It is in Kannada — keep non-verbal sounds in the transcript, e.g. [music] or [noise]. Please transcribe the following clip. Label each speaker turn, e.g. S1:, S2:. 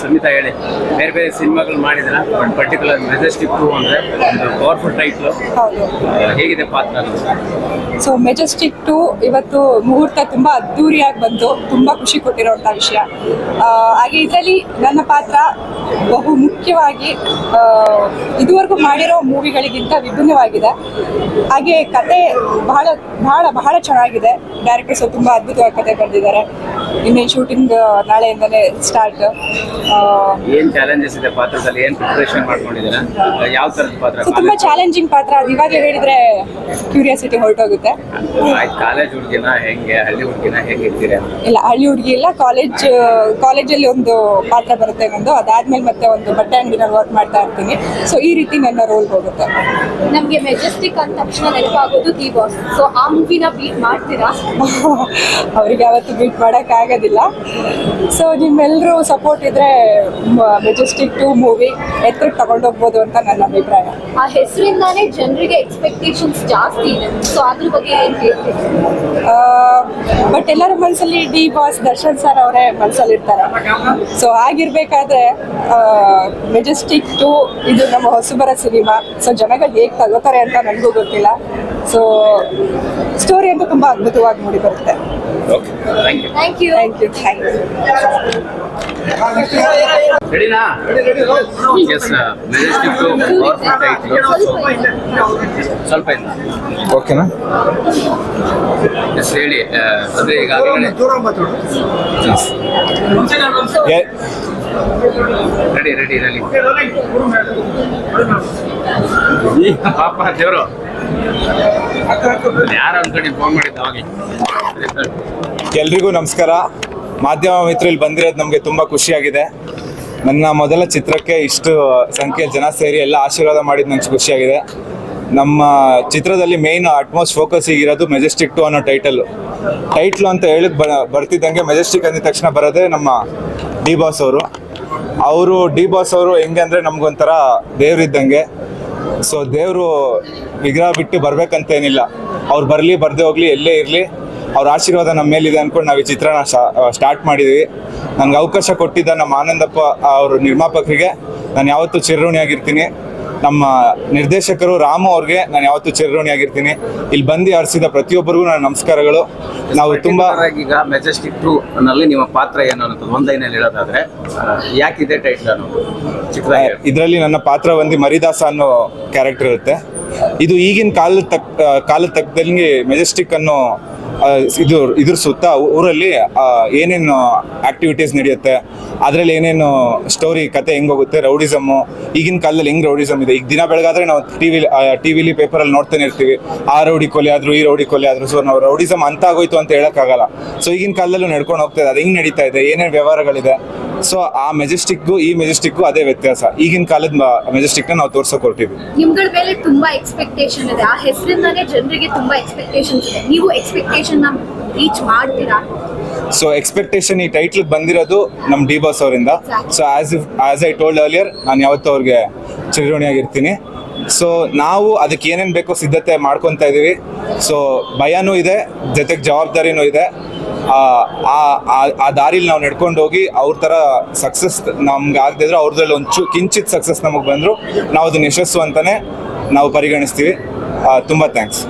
S1: ಸುಮಿತಾ ಹೇಳಿ ಬೇರೆ ಬೇರೆ ಸಿನಿಮಾಗಳು ಮಾಡಿದ್ರ ಬಟ್ ಪರ್ಟಿಕ್ಯುಲರ್ ಮೆಜೆಸ್ಟಿಕ್ ಟೂ ಅಂದ್ರೆ ಒಂದು ಪವರ್ಫುಲ್ ಟೈಟ್ಲು ಹೇಗಿದೆ ಪಾತ್ರ
S2: ಸೊ ಮೆಜೆಸ್ಟಿಕ್ ಟು ಇವತ್ತು ಮುಹೂರ್ತ ತುಂಬಾ ಅದ್ದೂರಿಯಾಗಿ ಬಂತು ತುಂಬಾ ಖುಷಿ ಕೊಟ್ಟಿರೋಂತ ವಿಷಯ. ಹಾಗೆ ಇದರಲ್ಲಿ ನನ್ನ ಪಾತ್ರ ಬಹು ಮುಖ್ಯವಾಗಿ ಇದುವರೆಗೂ ಮಾಡಿರೋ ಮೂವಿಗಳಿಗಿಂತ ವಿಭಿನ್ನವಾಗಿದೆ. ಹಾಗೆ ಕತೆ ಬಹಳ ಬಹಳ ಬಹಳ ಚೆನ್ನಾಗಿದೆ. ಡೈರೆಕ್ಟರ್ಸ್ ತುಂಬಾ ಅದ್ಭುತವಾಗಿ ಕತೆ ಬರೆದಿದ್ದಾರೆ. ಇನ್ನೇನು ಶೂಟಿಂಗ್ ನಾಳೆಯಿಂದಲೇ ಸ್ಟಾರ್ಟ್
S1: ಏನ್ ಚಾಲೆಂಜಸ್ ಇದೆ ಪಾತ್ರದಲ್ಲಿ? ಏನ್ ಪ್ರಿಪರೇಷನ್ ಮಾಡ್ಕೊಂಡಿದ್ದೀರಾ? ಯಾವ ತರದ ಪಾತ್ರ?
S2: ತುಂಬಾ ಚಾಲೆಂಜಿಂಗ್ ಪಾತ್ರ. ಅದು ಇವಾಗ ಹೇಳಿದ್ರೆ ಕ್ಯೂರಿಯಾಸಿಟಿ ಹೊರಟೋಗುತ್ತೆ.
S1: ಕಾಲೇಜ್ ಹುಡುಗಿನ ಹೆಂಗೆ ಹಳ್ಳಿ ಹುಡುಗಿನ ಹೆಂಗೆ ಇರ್ತೀರಾ?
S2: ಇಲ್ಲ ಹಳ್ಳಿ ಹುಡುಗಿ ಇಲ್ಲ ಕಾಲೇಜ್ ಕಾಲೇಜಲ್ಲಿ ಒಂದು ಪಾತ್ರ ಬರುತ್ತೆ ಒಂದು ಅದಾದ್ಮೇಲೆ ಮತ್ತೆ ಒಂದು ಬಟ್ಟೆ ಅಂಗಡಿನಲ್ಲಿ ವರ್ಕ್ ಮಾಡ್ತಾ ಇರ್ತೀನಿ. ಸೊ ಈ ರೀತಿ ನನ್ನ ರೋಲ್ ಹೋಗುತ್ತೆ.
S3: ನಮ್ಗೆ ಮೆಜೆಸ್ಟಿಕ್ ಅಂತ ತಕ್ಷಣ ನೆನಪಾಗೋದು ದಿ ಬಾಸ್ ಸೊ ಆ ಮೂವಿನ ಬೀಟ್ ಮಾಡ್ತೀರಾ? [laughs]
S2: ಅವ್ರಿಗೆ ಯಾವತ್ತೂ ಬೀಟ್ ಮಾಡಕ್ ಆಗೋದಿಲ್ಲ. ಸೊ ನಿಮ್ಮೆಲ್ಲರೂ ಸಪೋರ್ಟ್ ಇದ್ರೆ ಮೆಜೆಸ್ಟಿಕ್ ಟು ಮೂವಿ ಎತ್ತರಕ್ಕೆ ತಗೊಂಡೋಗ್ಬೋದು ಅಂತ ನನ್ನ ಅಭಿಪ್ರಾಯ.
S3: ಆ ಹೆಸರಿಂದಾನೇ ಜನರಿಗೆ ಎಕ್ಸ್ಪೆಕ್ಟೇಷನ್ಸ್ ಜಾಸ್ತಿ ಇದೆ. ಸೊ ಅದ್ರ ಬಗ್ಗೆ ಏನು
S2: ಬಟ್ ಎಲ್ಲರ ಮನಸ್ಸಲ್ಲಿ ಡಿ ಬಾಸ್ ದರ್ಶನ್ ಸರ್ ಅವರೇ ಮನಸ್ಸಲ್ಲಿ ಇರ್ತಾರೆ ಸೊ ಆಗಿರ್ಬೇಕಾದ್ರೆ ಮೆಜೆಸ್ಟಿಕ್ ಟು ಇದು ನಮ್ಮ ಹೊಸಬರ ಸಿನಿಮಾ. ಸೊ ಜನಗಳು ಹೇಗೆ ತಗೋತಾರೆ ಅಂತ ನನಗೂ ಗೊತ್ತಿಲ್ಲ. ಸೊ ಸ್ಟೋರಿ ಅಂತೂ ತುಂಬ ಅದ್ಭುತವಾಗಿ ಮೂಡಿ ಬರುತ್ತೆ
S1: okay thank you
S3: thank you
S2: thank you thank you
S1: ರೆಡಿನಾ ಎಸ್ ಮೆಜೆಸ್ಟಿಕ್ ಸ್ವಲ್ಪ ಇಂದ
S4: ಓಕೆನಾ
S1: ಎಸ್ ಹೇಳಿ. ಅದೇ ಈಗಾಗಲೇ ರೆಡಿ ರೆಡಿ ರೆಡಿ. ಪಾಪ ದೇವರು. ಯಾರು ಫೋನ್
S4: ಎಲ್ರಿಗೂ ನಮಸ್ಕಾರ. ಮಾಧ್ಯಮ ಮಿತ್ರ ಇಲ್ಲಿ ಬಂದಿರೋದು ನಮಗೆ ತುಂಬ ಖುಷಿಯಾಗಿದೆ. ನನ್ನ ಮೊದಲ ಚಿತ್ರಕ್ಕೆ ಇಷ್ಟು ಸಂಖ್ಯೆ ಜನ ಸೇರಿ ಎಲ್ಲ ಆಶೀರ್ವಾದ ಮಾಡಿದ್ದು ನಂಗೆ ಖುಷಿಯಾಗಿದೆ. ನಮ್ಮ ಚಿತ್ರದಲ್ಲಿ ಮೇನ್ ಅಟ್ಮೋಸ್ಟ್ ಫೋಕಸ್ ಈಗಿರೋದು ಮೆಜೆಸ್ಟಿಕ್ ಟು ಅನ್ನೋ ಟೈಟಲ್ ಟೈಟ್ಲು ಅಂತ ಹೇಳಕ್ ಬರ್ತಿದ್ದಂಗೆ ಮೆಜೆಸ್ಟಿಕ್ ಅಂದಿದ ತಕ್ಷಣ ಬರೋದೇ ನಮ್ಮ ಡಿ ಬಾಸ್ ಅವರು. ಅವರು ಡಿ ಬಾಸ್ ಅವರು ಹೆಂಗೆ ಅಂದರೆ ನಮಗೊಂಥರ ದೇವ್ರಿದ್ದಂಗೆ ಸೊ ದೇವರು ವಿಗ್ರಹ ಬಿಟ್ಟು ಬರಬೇಕಂತೇನಿಲ್ಲ. ಅವ್ರು ಬರಲಿ, ಬರದೇ ಹೋಗಲಿ, ಎಲ್ಲೇ ಇರಲಿ. ಅವ್ರ ಆಶೀರ್ವಾದ ನಮ್ಮ ಮೇಲಿದೆ ಅಂದ್ಕೊಂಡು ನಾವು ಈ ಚಿತ್ರನ ಸ್ಟಾರ್ಟ್ ಮಾಡಿದ್ವಿ. ನನಗೆ ಅವಕಾಶ ಕೊಟ್ಟಿದ್ದ ನಮ್ಮ ಆನಂದಪ್ಪ ಅವರು ನಿರ್ಮಾಪಕರಿಗೆ. ನಾನು ಯಾವತ್ತೂ ಚಿರಋಣಿಯಾಗಿರ್ತೀನಿ. ನಮ್ಮ ನಿರ್ದೇಶಕರು ರಾಮು ಅವ್ರಿಗೆ ನಾನು ಯಾವತ್ತೂ ಚಿರಋಣಿಯಾಗಿರ್ತೀನಿ ಇಲ್ಲಿ ಬಂದು ಆರಿಸಿದ ಪ್ರತಿಯೊಬ್ಬರಿಗೂ ನನ್ನ ನಮಸ್ಕಾರಗಳು. ನಾವು ತುಂಬ
S1: ಈಗ ಮೆಜೆಸ್ಟಿಕ್ ಟ್ರೂ ನಲ್ಲಿ ನಿಮ್ಮ ಪಾತ್ರ ಏನು ಅನ್ನೋದು ಒಂದ್ ಲೈನಲ್ಲಿ ಹೇಳೋದಾದ್ರೆ ಯಾಕಿದೆ ಟೈಟ್ಲ್ ಅನ್ನೋದು ಚಿಕ್ಕದಾಗಿ
S4: ಇದರಲ್ಲಿ ನನ್ನ ಪಾತ್ರ ಒಂದು ಮರಿದಾಸ ಅನ್ನೋ ಕ್ಯಾರೆಕ್ಟರ್ ಇರುತ್ತೆ. ಇದು ಈಗಿನ ಕಾಲದ ತಕ್ ಕಾಲದ ತಕ್ಕದಲ್ಲಿ ಮೆಜೆಸ್ಟಿಕ್ ಅನ್ನೋ ಇದು ಇದ್ರ ಸುತ್ತ ಊರಲ್ಲಿ ಏನೇನು ಆಕ್ಟಿವಿಟೀಸ್ ನಡೆಯುತ್ತೆ, ಅದರಲ್ಲಿ ಏನೇನು ಸ್ಟೋರಿ ಕತೆ ಹೆಂಗೋಗುತ್ತೆ ರೌಡಿಸಮ್ಮು ಈಗಿನ ಕಾಲದಲ್ಲಿ ಹೆಂಗ್ ರೌಡಿಸಮ್ ಇದೆ? ಈಗ ದಿನ ಬೆಳಗಾದ್ರೆ ನಾವು ಟಿವಿ ಟಿವಿಲಿ ಪೇಪರಲ್ಲಿ ನೋಡ್ತಾನೆ ಇರ್ತೀವಿ. ಆ ರೌಡಿ ಕೊಲೆ ಆದ್ರು, ಈ ರೌಡಿ ಕೊಲೆ ಆದ್ರು. ಸೊ ನಾವು ರೌಡಿಸಮ್ ಅಂತ ಆಗೋಯ್ತು ಅಂತ ಹೇಳಕ್ಕಾಗಲ್ಲ. ಸೊ ಈಗಿನ ಕಾಲದಲ್ಲೂ ನಡ್ಕೊಂಡು ಹೋಗ್ತಾ ಇದೆ. ಅದು ಹೆಂಗ್ ನಡೀತಾ ಇದೆ? ಏನೇನು ವ್ಯವಹಾರಗಳಿದೆ? ಸೊ ಆ ಮೆಜೆಸ್ಟಿಕ್ ಈ ಮೆಜೆಸ್ಟಿಕ್ ಅದೇ ವ್ಯತ್ಯಾಸ. ಈಗಿನ ಕಾಲದ ಮೆಜೆಸ್ಟಿಕ್ನ ನಾವು ತೋರ್ಸೋಕೆ ಹೊರಟಿದ್ವಿ
S3: ನಿಮ್ಗಳ ಮೇಲೆ ತುಂಬಾ ಎಕ್ಸ್ಪೆಕ್ಟೇಷನ್ ಇದೆ. ಆ ಹೆಸರಿಂದಾನೇ ಜನರಿಗೆ ತುಂಬಾ ಎಕ್ಸ್ಪೆಕ್ಟೇಷನ್ಸ್ ಇದೆ. ನೀವು ಎಕ್ಸ್ಪೆಕ್ಟೇಷನ್ ರೀಚ್ ಮಾಡ್ತೀರಾ?
S4: ಸೊ ಎಕ್ಸ್ಪೆಕ್ಟೇಷನ್ ಈ ಟೈಟ್ಲ್ ಬಂದಿರೋದು ನಮ್ಮ ಡಿ ಬಾಸ್ ಅವರಿಂದ so as if as I told earlier ನಾನು ಯಾವತ್ತೂ ಅವ್ರಿಗೆ ಚಿರಋಣಿಯಾಗಿರ್ತೀನಿ. ಸೊ ನಾವು ಅದಕ್ಕೆ ಏನೇನು ಬೇಕೋ ಸಿದ್ಧತೆ ಮಾಡ್ಕೊತಾ ಇದ್ದೀವಿ ಸೊ ಭಯನೂ ಇದೆ ಜೊತೆಗೆ ಜವಾಬ್ದಾರಿನೂ ಇದೆ. ಆ- ದಾರಿಲಿ ನಾವು ನಡ್ಕೊಂಡು ಹೋಗಿ ಅವ್ರ ಥರ ಸಕ್ಸಸ್ ನಮ್ಗೆ ಆಗದಿದ್ರೆ ಅವ್ರದ್ರಲ್ಲಿ ಒಂದು ಕಿಂಚಿತ್ ಸಕ್ಸಸ್ ನಮಗೆ ಬಂದರು, ನಾವು ಅದನ್ನ ಯಶಸ್ಸು ಅಂತಲೇ ನಾವು ಪರಿಗಣಿಸ್ತೀವಿ. ತುಂಬ ಥ್ಯಾಂಕ್ಸ್